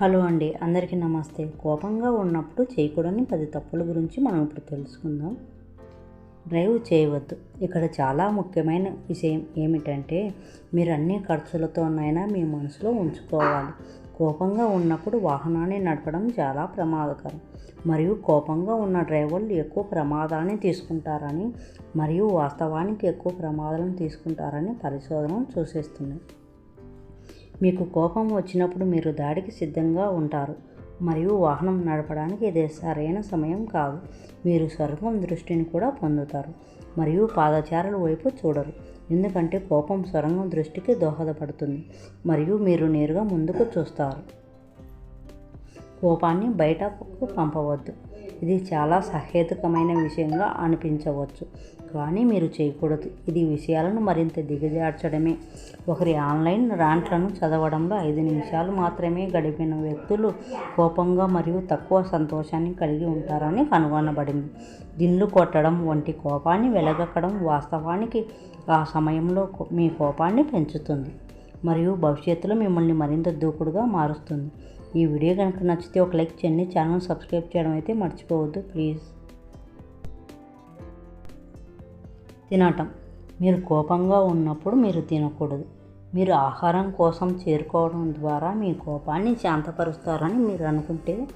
Hello అండి అందరికీ నమస్తే. కోపంగా ఉన్నప్పుడు చేయకూడని పది తప్పుల గురించి మనం ఇప్పుడు తెలుసుకుందాం. డ్రైవ్ చేయవద్దు. ఇక్కడ చాలా ముఖ్యమైన విషయం ఏమిటంటే మీరు అన్ని ఖర్చులతోనైనా మీ మనసులో ఉంచుకోవాలి. కోపంగా ఉన్నప్పుడు వాహనాన్ని నడపడం చాలా ప్రమాదకరం. మరియు కోపంగా ఉన్న డ్రైవర్లు ఎక్కువ ప్రమాదాన్ని తీసుకుంటారని మరియు వాస్తవానికి ఎక్కువ ప్రమాదాలను తీసుకుంటారని పరిశోధనలు సూచిస్తున్నాయి మీకు కోపం వచ్చినప్పుడు మీరు దాడికి సిద్ధంగా ఉంటారు. మరియు వాహనం నడపడానికి ఇది సరైన సమయం కాదు. మీరు స్వర్గం దృష్టిని కూడా పొందుతారు. మరియు పాదచారుల వైపు చూడరు. ఎందుకంటే కోపం సొరంగం దృష్టికి దోహదపడుతుంది. మరియు మీరు నేరుగా ముందుకు చూస్తారు. కోపాన్ని బయటకు పంపవద్దు. ఇది చాలా సహేతుకమైన విషయంగా అనిపించవచ్చు. కానీ మీరు చేయకూడదు. ఇది విషయాలను మరింత దిగజార్చడమే. ఒకరి ఆన్లైన్ రాంట్లను చదవడంలో ఐదు నిమిషాలు మాత్రమే గడిపిన వ్యక్తులు కోపంగా మరియు తక్కువ సంతోషాన్ని కలిగి ఉంటారని కనుగొనబడింది. దిండ్లు కొట్టడం వంటి కోపాన్ని వెలగక్కడం వాస్తవానికి ఆ సమయంలో మీ కోపాన్ని పెంచుతుంది మరియు భవిష్యత్తులో మిమ్మల్ని మరింత దూకుడుగా మారుస్తుంది. ఈ వీడియో కనుక నచ్చితే ఒక లైక్ చేయండి. ఛానల్ సబ్స్క్రైబ్ చేయడం అయితే మర్చిపోవద్దు. ప్లీజ్. తినటం. మీరు కోపంగా ఉన్నప్పుడు మీరు తినకూడదు. మీరు ఆహారం కోసం చేరుకోవడం ద్వారా మీ కోపాన్ని శాంతపరుస్తారని మీరు అనుకుంటే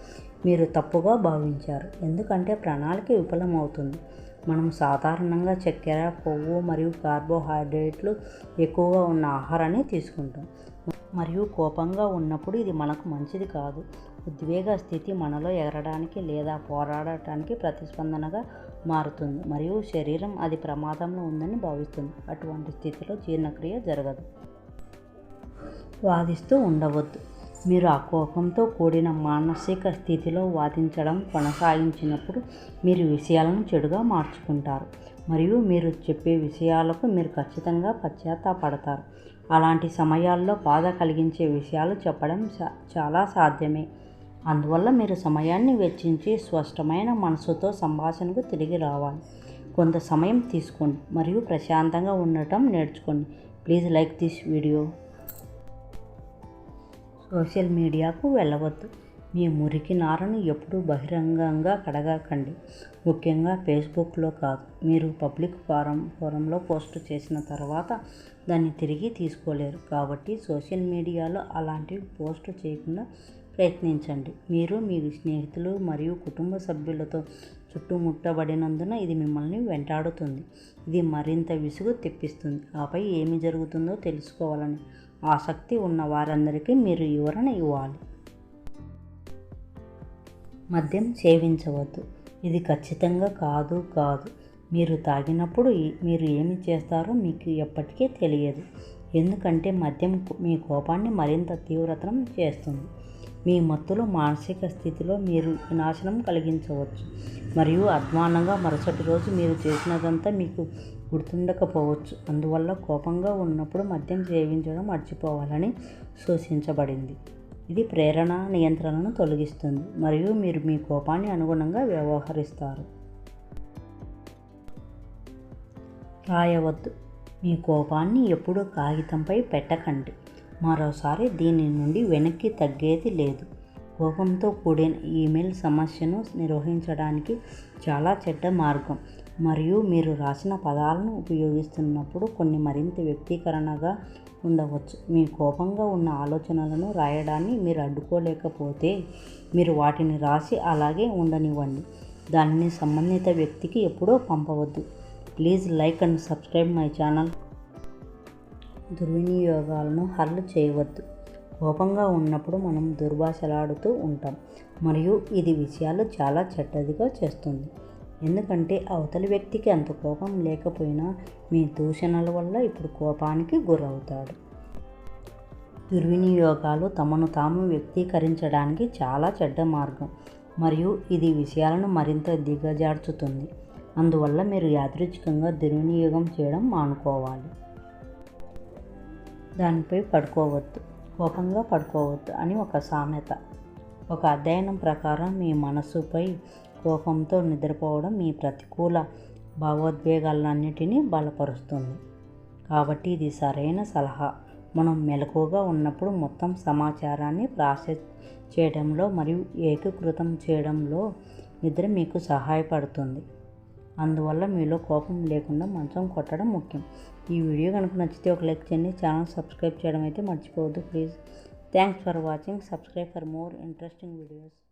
మీరు తప్పుగా భావించారు. ఎందుకంటే ప్రణాళిక విఫలమవుతుంది. మనం సాధారణంగా చక్కెర కొవ్వు మరియు కార్బోహైడ్రేట్లు ఎక్కువగా ఉన్న ఆహారాన్ని తీసుకుంటాం. మరియు కోపంగా ఉన్నప్పుడు ఇది మనకు మంచిది కాదు. ఉద్వేగ స్థితి మనలో ఎగరడానికి లేదా పోరాడటానికి ప్రతిస్పందనగా మారుతుంది మరియు శరీరం అది ప్రమాదంలో ఉందని భావిస్తుంది. అటువంటి స్థితిలో జీర్ణక్రియ జరగదు. వాదిస్తూ ఉండవద్దు. మీరు ఆ కోపంతో కూడిన మానసిక స్థితిలో వాదించడం కొనసాగించినప్పుడు మీరు విషయాలను చెడుగా మార్చుకుంటారు మరియు మీరు చెప్పే విషయాలకు మీరు ఖచ్చితంగా పశ్చాత్తాపడతారు. అలాంటి సమయాల్లో బాధ కలిగించే విషయాలు చెప్పడం చాలా సాధ్యమే. అందువల్ల మీరు సమయాన్ని వెచ్చించి స్పష్టమైన మనసుతో సంభాషణకు తిరిగి రావాలి. కొంత సమయం తీసుకోండి మరియు ప్రశాంతంగా ఉండటం నేర్చుకోండి. Please like this video. Social మీడియాకు వెళ్ళవద్దు. మీ మురికి నారను ఎప్పుడూ బహిరంగంగా కడగకండి. ముఖ్యంగా ఫేస్బుక్లో కాదు. మీరు పబ్లిక్ ఫారం ఫోరంలో పోస్ట్ చేసిన తర్వాత దాన్ని తిరిగి తీసుకోలేరు. కాబట్టి సోషల్ మీడియాలో అలాంటివి పోస్ట్ చేయకుండా ప్రయత్నించండి. మీరు మీ స్నేహితులు మరియు కుటుంబ సభ్యులతో చుట్టుముట్టబడినందున ఇది మిమ్మల్ని వెంటాడుతుంది. ఇది మరింత విసుగు తెప్పిస్తుంది. ఆపై ఏమి జరుగుతుందో తెలుసుకోవాలని ఆసక్తి ఉన్న వారందరికీ మీరు వివరణ ఇవ్వాలి. మద్యం సేవించవద్దు. ఇది ఖచ్చితంగా కాదు కాదు. మీరు తాగినప్పుడు మీరు ఏమి చేస్తారో మీకు ఎప్పటికీ తెలియదు. ఎందుకంటే మద్యం మీ కోపాన్ని మరింత తీవ్రతరం చేస్తుంది. మీ మత్తులో మానసిక స్థితిలో మీరు వినాశనం కలిగించవచ్చు. మరియు అధ్వానంగా మరుసటి రోజు మీరు చేసినదంతా మీకు గుర్తుండకపోవచ్చు. అందువల్ల కోపంగా ఉన్నప్పుడు మద్యం సేవించడం మర్చిపోవాలని సూచించబడింది. ఇది ప్రేరణ నియంత్రణను తొలగిస్తుంది మరియు మీరు మీ కోపాన్ని అనుగుణంగా వ్యవహరిస్తారు. రాయవద్దు. మీ కోపాన్ని ఎప్పుడూ కాగితంపై పెట్టకండి. మరోసారి దీని నుండి వెనక్కి తగ్గేది లేదు. కోపంతో కూడిన ఈమెయిల్ సమస్యను నిర్వహించడానికి చాలా చెడ్డ మార్గం. మరియు మీరు రాసిన పదాలను ఉపయోగిస్తున్నప్పుడు కొన్ని మరింత వ్యక్తీకరణగా ఉండవచ్చు. మీ కోపంగా ఉన్న ఆలోచనలను రాయడాన్ని మీరు అడ్డుకోలేకపోతే మీరు వాటిని రాసి అలాగే ఉండనివ్వండి. దానిని సంబంధిత వ్యక్తికి ఎప్పుడూ పంపవద్దు. Please like and subscribe my channel. దుర్వినియోగాలను హర్లు చేయవద్దు. కోపంగా ఉన్నప్పుడు మనం దుర్భాషలాడుతూ ఉంటాం. మరియు ఇది విషయాలు చాలా చెడ్డదిగా చేస్తుంది. ఎందుకంటే అవతలి వ్యక్తికి అంత కోపం లేకపోయినా మీ దూషణల వల్ల ఇప్పుడు కోపానికి గురవుతాడు. దుర్వినియోగాలు తమను తాము వ్యక్తీకరించడానికి చాలా చెడ్డ మార్గం. మరియు ఇది విషయాలను మరింత దిగజార్చుతుంది. అందువల్ల మీరు యాదృచ్ఛికంగా దుర్వినియోగం చేయడం మానుకోవాలి. దానిపై పడుకోవద్దు. కోపంగా పడుకోవద్దు అని ఒక సామెత. ఒక అధ్యయనం ప్రకారం మీ మనసుపై కోపంతో నిద్రపోవడం మీ ప్రతికూల భావోద్వేగాలన్నిటినీ బలపరుస్తుంది. కాబట్టి ఇది సరైన సలహా. మనం మెలకువగా ఉన్నప్పుడు మొత్తం సమాచారాన్ని ప్రాసెస్ చేయడంలో మరియు ఏకీకృతం చేయడంలో నిద్ర మీకు సహాయపడుతుంది. అందువల్ల మీలో కోపం లేకుండా మంచం కొట్టడం ముఖ్యం. ఈ వీడియో కనుక నచ్చితే ఒక లైక్ చేయండి. ఛానల్ సబ్స్క్రైబ్ చేయడం అయితే మర్చిపోవద్దు. Please. Thanks for watching. Subscribe for more interesting videos.